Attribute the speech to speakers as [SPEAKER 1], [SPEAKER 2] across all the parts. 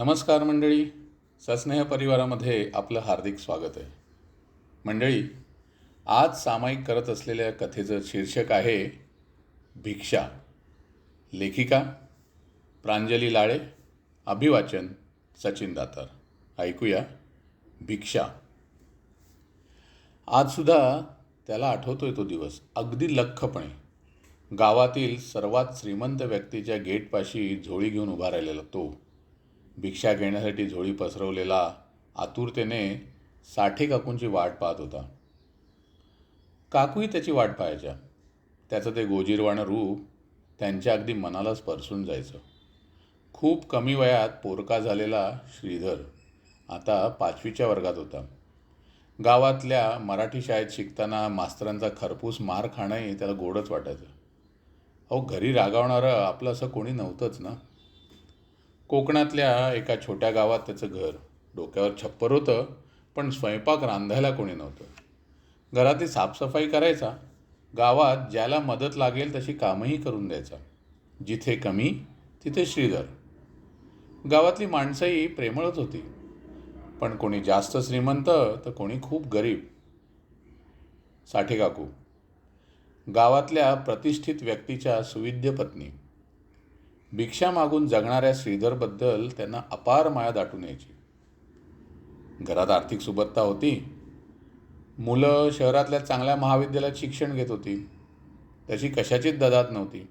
[SPEAKER 1] नमस्कार मंडळी. सस्नेह परिवारामध्ये आपलं हार्दिक स्वागत आहे. मंडळी आज सामायिक करत असलेल्या कथेचं शीर्षक आहे भिक्षा. लेखिका प्रांजली लाळे अभिवाचन सचिन दातार. ऐकूया भिक्षा. आजसुद्धा त्याला आठवतोय तो दिवस अगदी लख्खपणे. गावातील सर्वात श्रीमंत व्यक्तीच्या गेटपाशी झोळी घेऊन उभा राहिलेला तो. भिक्षा घेण्यासाठी झोळी पसरवलेला आतुरतेने साठे काकूंची वाट पाहत होता. काकूही त्याची वाट पाहायच्या. त्याचं ते गोजीरवाणं रूप त्यांच्या अगदी मनाला स्पर्शून जायचं. खूप कमी वयात पोरका झालेला श्रीधर आता पाचवीच्या वर्गात होता. गावातल्या मराठी शाळेत शिकताना मास्तरांचा खरपूस मार खाणंही त्याला गोडच वाटायचं. अहो घरी रागावणारं आपलं असं कोणी नव्हतंच ना? कोकणातल्या एका छोट्या गावात त्याचं घर. डोक्यावर छप्पर होतं पण स्वयंपाक रांधायला कोणी नव्हतं. घरातली साफसफाई करायचा. गावात ज्याला मदत लागेल तशी कामही करून द्यायचा. जिथे कमी तिथे श्रीधर. गावातली माणसंही प्रेमळच होती. पण कोणी जास्त श्रीमंत तर कोणी खूप गरीब. साठे काकू. गावातल्या प्रतिष्ठित व्यक्तीच्या सुविद्य पत्नी. भिक्षा मागून जगणाऱ्या श्रीधरबद्दल त्यांना अपार माया दाटून यायची. घरात आर्थिक सुबत्ता होती. मुलं शहरातल्या चांगल्या महाविद्यालयात शिक्षण घेत होती. त्याची कशाचीच ददात नव्हती.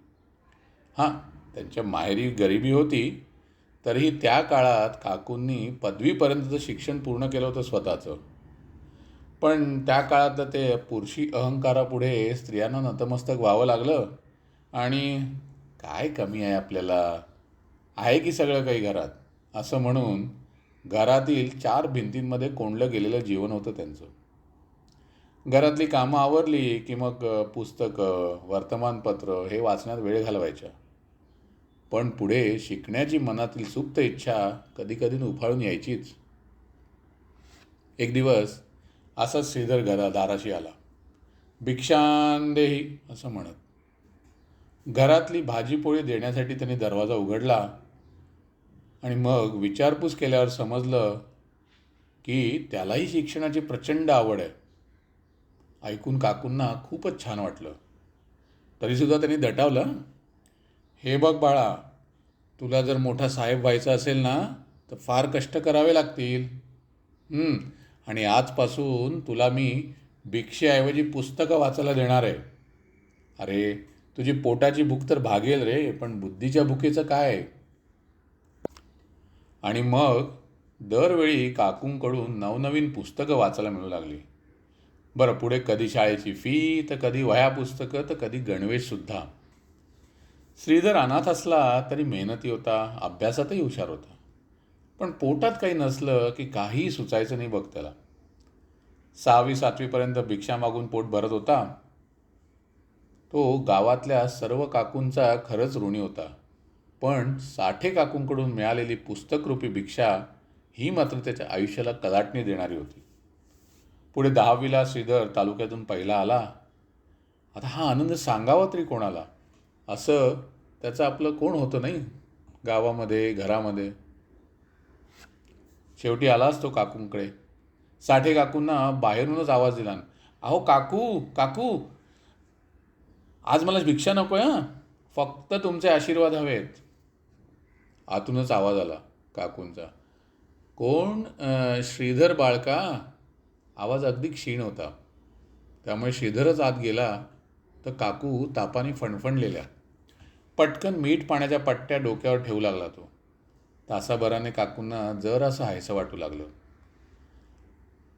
[SPEAKER 1] हां त्यांच्या माहेरी गरिबी होती तरीही त्या काळात काकूंनी पदवीपर्यंतचं शिक्षण पूर्ण केलं होतं स्वतःचं. पण त्या काळात ते पुरुषी अहंकारापुढे स्त्रियांना नतमस्तक व्हावं लागलं आणि काय कमी आहे आपल्याला? आहे की सगळं काही घरात? असं म्हणून घरातील चार भिंतींमध्ये कोंडलं गेलेलं जीवन होतं त्यांचं. घरातली कामं आवरली की मग पुस्तकं वर्तमानपत्र हे वाचण्यात वेळ घालवायच्या पण पुढे शिकण्याची मनातील सुप्त इच्छा कधी कधी उफाळून यायचीच. एक दिवस असाच श्रीधर घरा दाराशी आला. भिक्षांदेही असं म्हणत. घरातली भाजीपोळी देण्यासाठी त्यांनी दरवाजा उघडला आणि मग विचारपूस केल्यावर समजलं की त्यालाही शिक्षणाची प्रचंड आवड आहे. ऐकून काकूंना खूपच छान वाटलं. तरीसुद्धा त्यांनी दटावलं. हे बघ बाळा तुला जर मोठा साहेब व्हायचा असेल ना तर फार कष्ट करावे लागतील. आणि आजपासून तुला मी भिक्षेऐवजी पुस्तकं वाचायला देणार आहे. अरे तुझी पोटाची भूक तर भागेल रे पण बुद्धीच्या भुकेचं काय? आणि मग दरवेळी काकूंकडून नवनवीन पुस्तकं वाचायला मिळू लागली. बरं पुढे कधी शाळेची फी तर कधी वह्या पुस्तकं तर कधी गणवेशसुद्धा श्रीधर अनाथ असला तरी मेहनती होता अभ्यासातही हुशार होता. पण पोटात काही नसलं की काहीही सुचायचं नाही बघ त्याला. सहावी सातवीपर्यंत भिक्षा मागून पोट भरत होता. तो गावातल्या सर्व काकूंचा खरंच ऋणी होता. पण साठे काकूंकडून मिळालेली पुस्तकरूपी भिक्षा ही मात्र त्याच्या आयुष्याला कलाटणी देणारी होती. पुढे दहावीला श्रीधर तालुक्यातून पहिला आला. आता हा आनंद सांगावा तरी कोणाला? असं त्याचं आपलं कोण होतं नाही? गावामध्ये घरामध्ये. शेवटी आलाच तो काकूंकडे. साठे काकूंना बाहेरूनच आवाज दिला. अहो काकू काकू आज मला भिक्षा नको हां. फक्त तुमचे आशीर्वाद हवेत. आतूनच आवाज आला काकूंचा. कोण श्रीधर बाळका? आवाज अगदी क्षीण होता. त्यामुळे श्रीधरच आत गेला तर काकू तापाने फणफणलेल्या. पटकन मीठ पाण्याच्या पट्ट्या डोक्यावर ठेवू लागला तो. तासाभराने काकूंना जर असं हायसं वाटू लागलं.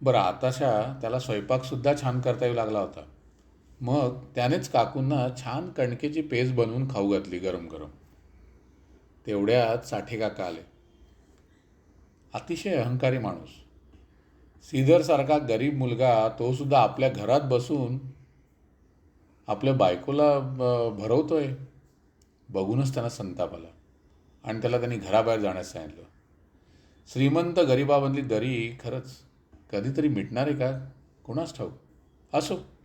[SPEAKER 1] बरं आताशा त्याला स्वयंपाकसुद्धा छान करता येऊ लागला होता. मग त्यानेच काकूंना छान कणकेची पेज बनवून खाऊ घातली गरम गरम. तेवढ्यात साठे काका आले. अतिशय अहंकारी माणूस. सीधरसारखा गरीब मुलगा तो सुद्धा आपल्या घरात बसून आपल्या बायकोला भरवतोय. बघूनच त्यांना संताप आला आणि त्याला त्यांनी घराबाहेर जाण्यास सांगितलं. श्रीमंत गरिबामधली दरी खरंच कधीतरी मिटणार आहे का? कुणास ठाऊक? असो.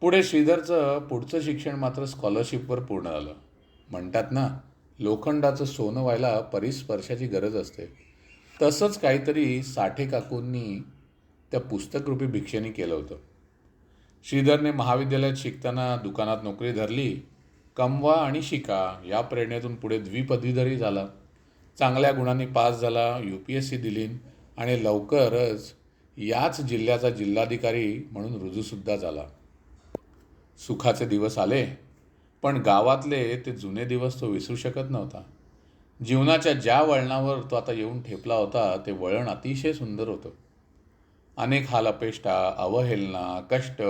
[SPEAKER 1] पुढे श्रीधरचं पुढचं शिक्षण मात्र स्कॉलरशिपवर पूर्ण झालं म्हणतात ना लोखंडाचं सोनं व्हायला परिस्पर्शाची गरज असते. तसंच काहीतरी साठे काकूंनी त्या पुस्तकरूपी भिक्षेनी केलं होतं. श्रीधरने महाविद्यालयात शिकताना दुकानात नोकरी धरली कमवा आणि शिका या प्रेरणेतून पुढे द्विपदवीधरही झाला. चांगल्या गुणांनी पास झाला यू पी एस सी दिली आणि लवकरच याच जिल्ह्याचा जिल्हाधिकारी म्हणून रुजूसुद्धा झाला. सुखाचे दिवस आले पण गावातले ते जुने दिवस तो विसरू शकत नव्हता. जीवनाच्या ज्या वळणावर तो आता येऊन ठेपला होता ते वळण अतिशय सुंदर होतं. अनेक हालापेष्टा अवहेलना कष्ट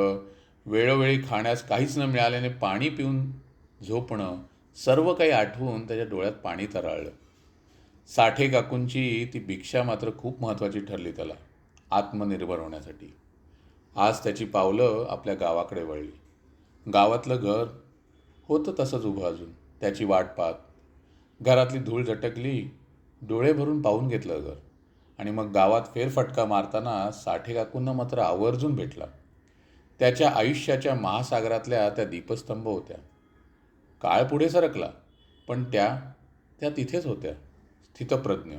[SPEAKER 1] वेळोवेळी खाण्यास काहीच न मिळाल्याने पाणी पिऊन झोपणं सर्व काही आठवून त्याच्या डोळ्यात पाणी तरळलं. साठे काकूंची ती भिक्षा मात्र खूप महत्त्वाची ठरली त्याला आत्मनिर्भर होण्यासाठी. आज त्याची पावलं आपल्या गावाकडे वळली. गावातलं घर होतं तसंच उभं अजून त्याची वाट पाहत. घरातली धूळ झटकली डोळे भरून पाहून घेतलं घर. आणि मग गावात फेरफटका मारताना साठे काकूंना मात्र आवर्जून भेटला. त्याच्या आयुष्याच्या महासागरातल्या त्या दीपस्तंभ होत्या. काळ पुढे सरकला पण त्या त्या तिथेच होत्या स्थितप्रज्ञ.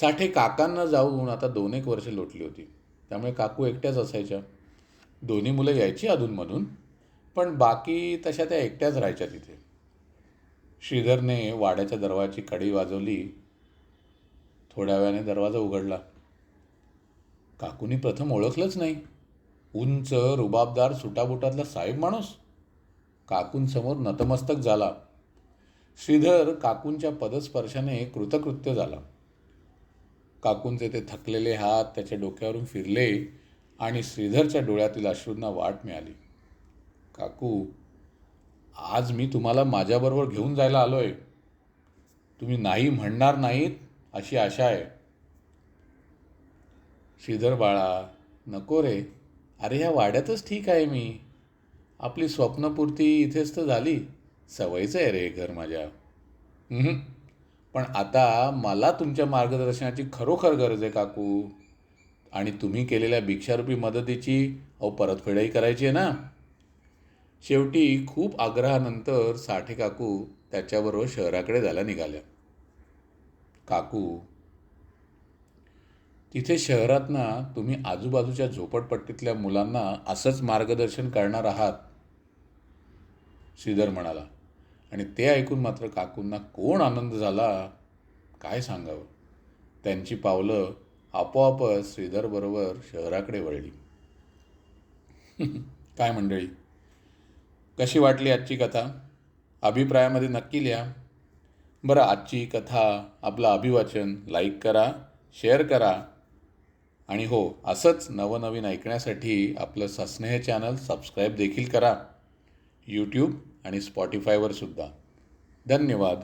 [SPEAKER 1] साठे काकांना जाऊन आता दोन एक वर्ष लोटली होती. त्यामुळे काकू एकट्याच असायच्या. दोन्ही मुलं यायची अधूनमधून. पण बाकी तशा त्या एकट्याच राहायच्या तिथे. श्रीधरने वाड्याच्या दरवाजाची कडी वाजवली. थोड्या वेळाने दरवाजा उघडला. काकूनी प्रथम ओळखलंच नाही. उंच रुबाबदार सुटाबुटातला साहेब माणूस. काकूंसमोर नतमस्तक झाला. श्रीधर काकूंच्या पदस्पर्शाने कृतकृत्य झाला. काकूंचे ते थकलेले हात त्याच्या डोक्यावरून फिरले आणि श्रीधरच्या डोळ्यातील अश्रूंना वाट मिळाली. काकू आज मी तुम्हाला माझ्याबरोबर घेऊन जायला आलो आहे तुम्ही नाही म्हणणार नाहीत अशी आशा आहे. श्रीधर बाळा नको रे. अरे ह्या वाड्यातच ठीक आहे मी. आपली स्वप्नपूर्ती इथेच तर झाली. सवयचं आहे रे घर माझ्या. पण आता मला तुमच्या मार्गदर्शनाची खरोखर गरज आहे काकू. आणि तुम्ही केलेल्या भिक्षारूपी मदतीची अहो परतफेडही करायची आहे ना? शेवटी खूप आग्रहानंतर साठे काकू त्याच्याबरोबर शहराकडे जायला निघाल्या काकू तिथे शहरात ना तुम्ही आजूबाजूच्या झोपडपट्टीतल्या मुलांना असंच मार्गदर्शन करणार आहात? श्रीधर म्हणाला. आणि ते ऐकून मात्र काकूंना कोण आनंद झाला? काय सांगावं? त्यांची पावलं आपोआपच श्रीधरबरोबर शहराकडे वळली. काय मंडळी कशी वाटली आजची कथा? अभिप्रायामध्ये नक्की लिहा. बरं आजची कथा आपलं अभिवाचन लाईक करा शेअर करा. आणि हो असंच नवनवीन ऐकण्यासाठी आपलं सस्नेह चॅनल सबस्क्राईब देखील करा. यूट्यूब आणि स्पॉटीफायवर सुद्धा. धन्यवाद.